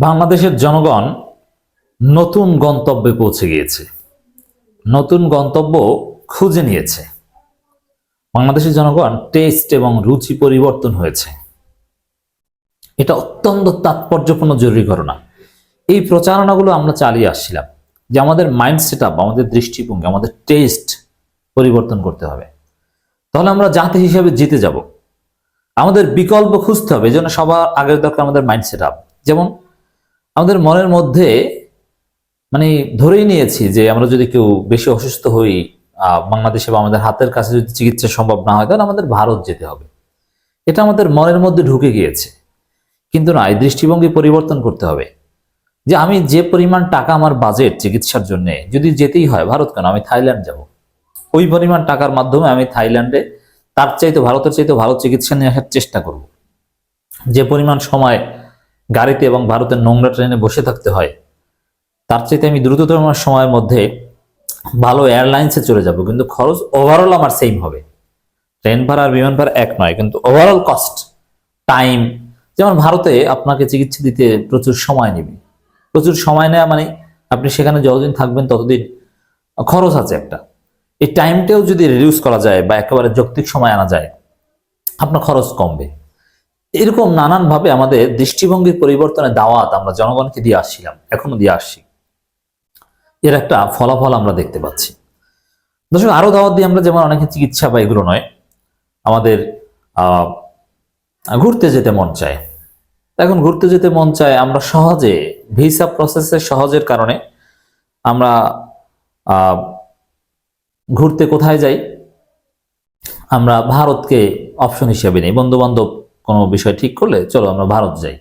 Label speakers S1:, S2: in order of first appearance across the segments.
S1: বাংলাদেশের জনগণ নতুন গন্তব্যে পৌঁছে গিয়েছে। নতুন গন্তব্য খুঁজে নিয়েছে। বাংলাদেশের জনগণ টেস্ট এবং রুচি পরিবর্তন হয়েছে। এটা অত্যন্ত তাৎপর্যপূর্ণ, জরুরি ঘটনা। এই প্রচারণাগুলো আমরা চালিয়ে আসছিলাম যে আমাদের মাইন্ড সেট আমাদের দৃষ্টিভঙ্গি, আমাদের টেস্ট পরিবর্তন করতে হবে। তাহলে আমরা জাতি হিসেবে জিতে যাব। আমাদের বিকল্প খুঁজতে হবে এই জন্য সবার আগের দরকার আমাদের মাইন্ড সেট যেমন আমাদের মনের মধ্যে মানে ধরেই নিয়েছি যে আমরা যদি কেউ বেশি অসুস্থ হই বাংলাদেশে বা আমাদের হাতের কাছে যদি চিকিৎসা সম্ভব না হয়, তাহলে আমাদের ভারত যেতে হবে। এটা আমাদের মনের মধ্যে ঢুকে গিয়েছে। কিন্তু না, এই দৃষ্টিভঙ্গি পরিবর্তন করতে হবে। যে আমি যে পরিমাণ টাকা আমার বাজেট চিকিৎসার জন্য, যদি যেতেই হয়, ভারত কেন? আমি থাইল্যান্ড যাব। ওই পরিমাণ টাকার মাধ্যমে আমি থাইল্যান্ডে তার চাইতে ভারতের চাইতে ভালো চিকিৎসা নিয়ে আসার চেষ্টা করব। যে পরিমাণ সময় গাড়িতে এবং ভারতের নোংরা ট্রেনে বসে থাকতে হয়। তার চাইতে আমি দ্রুততম সময়ের মধ্যে ভালো এয়ারলাইন্সে চলে যাব, কিন্তু খরচ ওভারঅল আমার সেম হবে। ট্রেন ভাড়া আর বিমান ভাড়া এক নয়, কিন্তু ওভারঅল কস্ট টাইম যেমন ভারতে আপনাকে চিকিৎসা দিতে প্রচুর সময় নেবে। প্রচুর সময় নেওয়া মানে আপনি সেখানে যতদিন থাকবেন ততদিন খরচ আছে একটা। এই টাইমটাও যদি রিডিউস করা যায় বা একেবারে যৌক্তিক সময় আনা যায়, আপনার খরচ কমবে। এরকম নানানভাবে আমাদের দৃষ্টিভঙ্গির পরিবর্তনের দাওয়াত আমরা জনগণকে দিয়ে আসছিলাম, এখনও দিয়ে আসছি। এর একটা ফলাফল আমরা দেখতে পাচ্ছি। দর্শক, আরও দাওয়াত দিয়ে আমরা যেমন অনেকে চিকিৎসা বা এগুলো নয়। আমাদের ঘুরতে যেতে মন চায়। এখন ঘুরতে যেতে মন চায় আমরা সহজে, ভিসা প্রসেসের সহজের কারণে আমরা ঘুরতে কোথায় যাই, আমরা ভারতকে অপশন হিসেবে নিই বন্ধু বান্ধব কোনো বিষয় ঠিক করলে চলো আমরা ভারত যাই।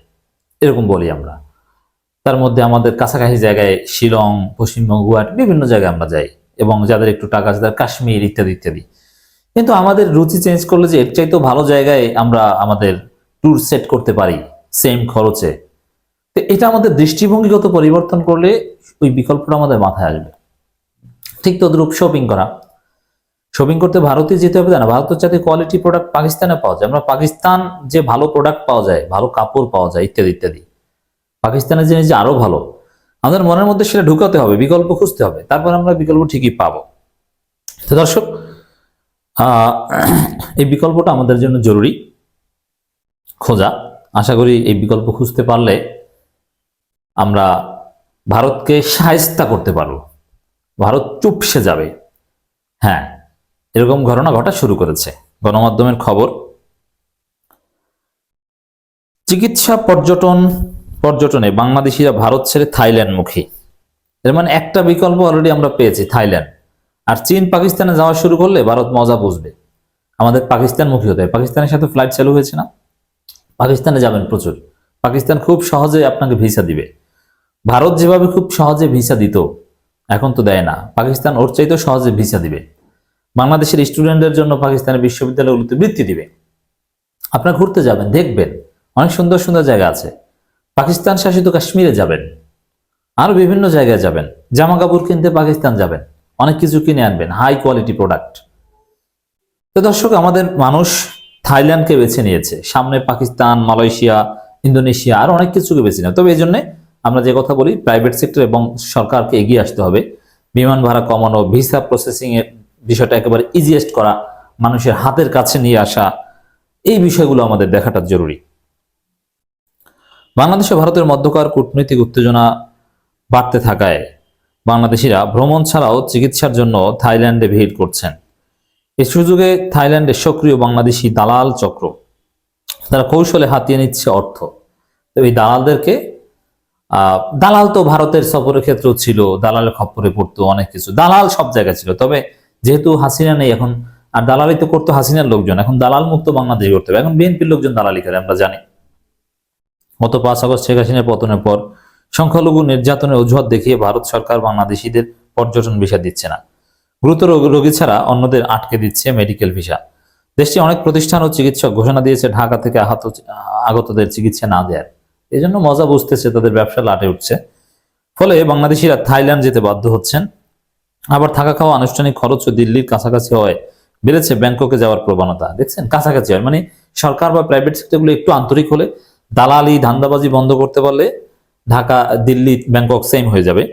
S1: এরকম বলি আমরা। তার মধ্যে আমাদের কাছাকাছি জায়গায় শিলং, পশ্চিমবঙ্গ, গুয়াহাটি বিভিন্ন জায়গায় আমরা যাই এবং যাদের একটু টাকা আছে তাদের কাশ্মীর ইত্যাদি ইত্যাদি। কিন্তু আমাদের রুচি চেঞ্জ করলে যে এর চাইতেও ভালো জায়গায় আমরা আমাদের ট্যুর সেট করতে পারি সেম খরচে। তো এটা আমাদের দৃষ্টিভঙ্গিগত পরিবর্তন করলে ওই বিকল্পটা আমাদের মাথায় আসবে। ঠিক তদ্রূপ শপিং করা। শপিং করতে ভারতে যেতে হবে না, ভারতের যাতে কোয়ালিটি প্রোডাক্ট পাকিস্তানে পাওয়া যায়। আমরা পাকিস্তান যে ভালো প্রোডাক্ট পাওয়া যায়, ভালো কাপড় পাওয়া যায়, ইত্যাদি ইত্যাদি। পাকিস্তানের জিনিস যে আরও ভালো, আমাদের মনের মধ্যে সেটা ঢুকাতে হবে, বিকল্প খুঁজতে হবে, তারপর আমরা বিকল্প ঠিকই পাবো। তো দর্শক এই বিকল্পটা আমাদের জন্য জরুরি। খোঁজা, আশা করি এই বিকল্প খুঁজতে পারলে আমরা ভারতকে সায়স্তা করতে পারব। ভারত চুপসে যাবে। হ্যাঁ এরকম ঘটনা ঘটা শুরু করেছে। গণমাধ্যমের খবর, চিকিৎসা পর্যটন, পর্যটনে বাংলাদেশিরা ভারত ছেড়ে থাইল্যান্ড মুখী এর মানে একটা বিকল্প অলরেডি আমরা পেয়েছি, থাইল্যান্ড। আর চীন পাকিস্তানে যাওয়া শুরু করলে ভারত মজা বুঝবে। আমাদের পাকিস্তান মুখী হতে পাকিস্তানের সাথে ফ্লাইট চালু হয়েছে না? পাকিস্তানে যাবেন প্রচুর। পাকিস্তান খুব সহজে আপনাকে ভিসা দিবে। ভারত যেভাবে খুব সহজে ভিসা দিত, এখন তো দেয় না। পাকিস্তান ওর চাইতেও সহজে ভিসা দিবে। বাংলাদেশের স্টুডেন্টদের জন্য পাকিস্তানের বিশ্ববিদ্যালয়গুলোতে বৃত্তি দিবে। আপনারা ঘুরতে যাবেন, দেখবেন। অনেক সুন্দর সুন্দর জায়গা আছে। পাকিস্তান শাসিত কাশ্মীরে যাবেন। আরও বিভিন্ন জায়গায় যাবেন। জামা কাপড় কিনতে পাকিস্তান যাবেন। অনেক কিছু কিনে আনবেন হাই কোয়ালিটি প্রোডাক্ট তো দর্শক, আমাদের মানুষ থাইল্যান্ডকে বেছে নিয়েছে। সামনে পাকিস্তান, মালয়েশিয়া, ইন্দোনেশিয়া, আর অনেক কিছুকে বেছে নেয় তবে এই জন্য আমরা যে কথা বলি প্রাইভেট সেক্টর এবং সরকারকে এগিয়ে আসতে হবে। বিমান ভাড়া কমানো ভিসা প্রসেসিং এর বিষয়টা একেবারে ইজিয়েস্ট করা, মানুষের হাতের কাছে নিয়ে আসা, এই বিষয়গুলো আমাদের দেখাটা জরুরি। বাংলাদেশ ভারতের মধ্যকার কূটনৈতিক উত্তেজনা বাড়তে থাকায় বাংলাদেশিরা ভ্রমণ ছাড়াও চিকিৎসার জন্য থাইল্যান্ডে ভিড় করছেন। এই সুযোগে থাইল্যান্ডে সক্রিয় বাংলাদেশি দালাল চক্র, তারা কৌশলে হাতিয়ে নিচ্ছে অর্থ। এই দালালদেরকে দালাল তো ভারতের সফরের ক্ষেত্রেও ছিল, দালালের খপ্পরে পড়তো অনেক কিছু। দালাল সব জায়গায় ছিল, তবে যেহেতু হাসিনা নেই, এখন আর দালালি তো করতো হাসিনার লোকজন, এখন দালাল মুক্ত বাংলাদেশ করতে হবে। এখন বিএনপির লোকজন দালালি করে, আমরা জানি। গত পাঁচ আগস্ট শেখ হাসিনার পতনের পর সংখ্যালঘু নির্যাতনের অজুহাত দেখিয়ে ভারত সরকার বাংলাদেশিদের পর্যটন ভিসা দিচ্ছে না। গুরুতর রোগ- ছাড়া অন্যদের আটকে দিচ্ছে মেডিকেল ভিসা। দেশটি অনেক প্রতিষ্ঠান ও চিকিৎসক ঘোষণা দিয়েছে, ঢাকা থেকে আহত আগতদের চিকিৎসা না দেয়ার। এই জন্য মজা বুঝতেছে তাদের ব্যবসা লাটে উঠছে। ফলে বাংলাদেশিরা থাইল্যান্ড যেতে বাধ্য হচ্ছেন। আবার থাকা খাওয়া আনুষ্ঠানিক খরচ ও দিল্লির কাছাকাছি হয় বেড়েছে ব্যাংককে যাওয়ার প্রবণতা। দেখছেন? কাছাকাছি হয়। মানে সরকার বা প্রাইভেট সেক্টরগুলো একটু আন্তরিক হলে দালালি, ধান্দাবাজি বন্ধ করতে পারলে ঢাকা, দিল্লি, ব্যাংকক সেম হয়ে যাবে।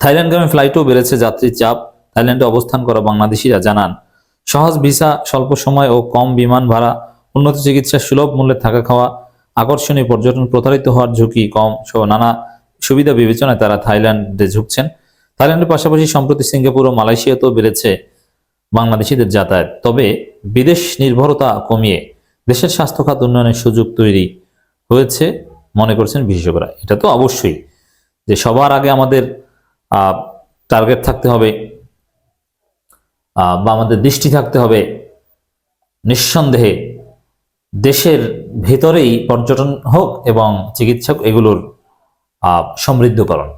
S1: থাইল্যান্ডগামী ফ্লাইটও বেড়েছে যাত্রীর চাপ। থাইল্যান্ডে অবস্থান করা বাংলাদেশিরা জানান, সহজ ভিসা, স্বল্প সময় ও কম বিমান ভাড়া, উন্নত চিকিৎসা সুলভ মূল্যে থাকা খাওয়া, আকর্ষণীয় পর্যটন প্রতারিত হওয়ার ঝুঁকি কম সহ নানা সুবিধা বিবেচনায় তারা থাইল্যান্ডে ঝুঁকছেন। থাইল্যান্ডের পাশাপাশি সম্প্রতি সিঙ্গাপুর ও মালয়েশিয়াতেও বেড়েছে বাংলাদেশিদের যাতায়াত। তবে বিদেশ নির্ভরতা কমিয়ে দেশের স্বাস্থ্য খাত উন্নয়নের সুযোগ তৈরি হয়েছে, মনে করছেন বিশেষজ্ঞরা। এটা তো অবশ্যই যে সবার আগে আমাদের টার্গেট থাকতে হবে বা আমাদের দৃষ্টি থাকতে হবে নিঃসন্দেহে দেশের ভেতরেই পর্যটন হোক এবং চিকিৎসক এগুলোর সমৃদ্ধকরণ।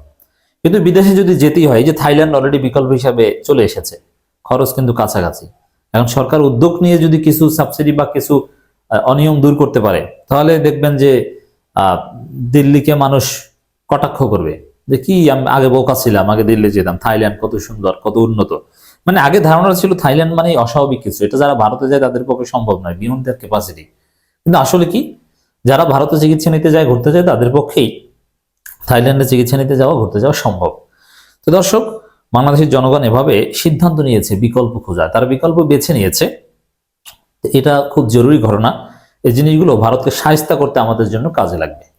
S1: কিন্তু বিদেশে যদি যেতেই হয় যে থাইল্যান্ড অলরেডি বিকল্প হিসাবে চলে এসেছে, খরচ কিন্তু কাছাকাছি। এখন সরকার উদ্যোগ নিয়ে যদি কিছু সাবসিডি বা কিছু অনিয়ম দূর করতে পারে, তাহলে দেখবেন যে দিল্লিকে মানুষ কটাক্ষ করবে যে কি আমি আগে বোকা ছিলাম, আগে দিল্লি যেতাম, থাইল্যান্ড কত সুন্দর, কত উন্নত। মানে আগে ধারণা ছিল থাইল্যান্ড মানে অস্বাভাবিক কিছু, এটা যারা ভারতে যায় তাদের পক্ষে সম্ভব নয় বিয়ন্ড ক্যাপাসিটি কিন্তু আসলে কি, যারা ভারতে চিকিৎসা নিতে যায়, ঘুরতে যায়, তাদের পক্ষেই থাইল্যান্ডে চিকিৎসা নিতে যাওয়া, ঘুরতে যাওয়া সম্ভব। তো দর্শক, বাংলাদেশের জনগণ এভাবে সিদ্ধান্ত নিয়েছে, বিকল্প খোঁজা তার বিকল্প বেছে নিয়েছে। এটা খুব জরুরি ঘটনা। এই জিনিসগুলো ভারতকে সাহিস্তা করতে আমাদের জন্য কাজে লাগবে।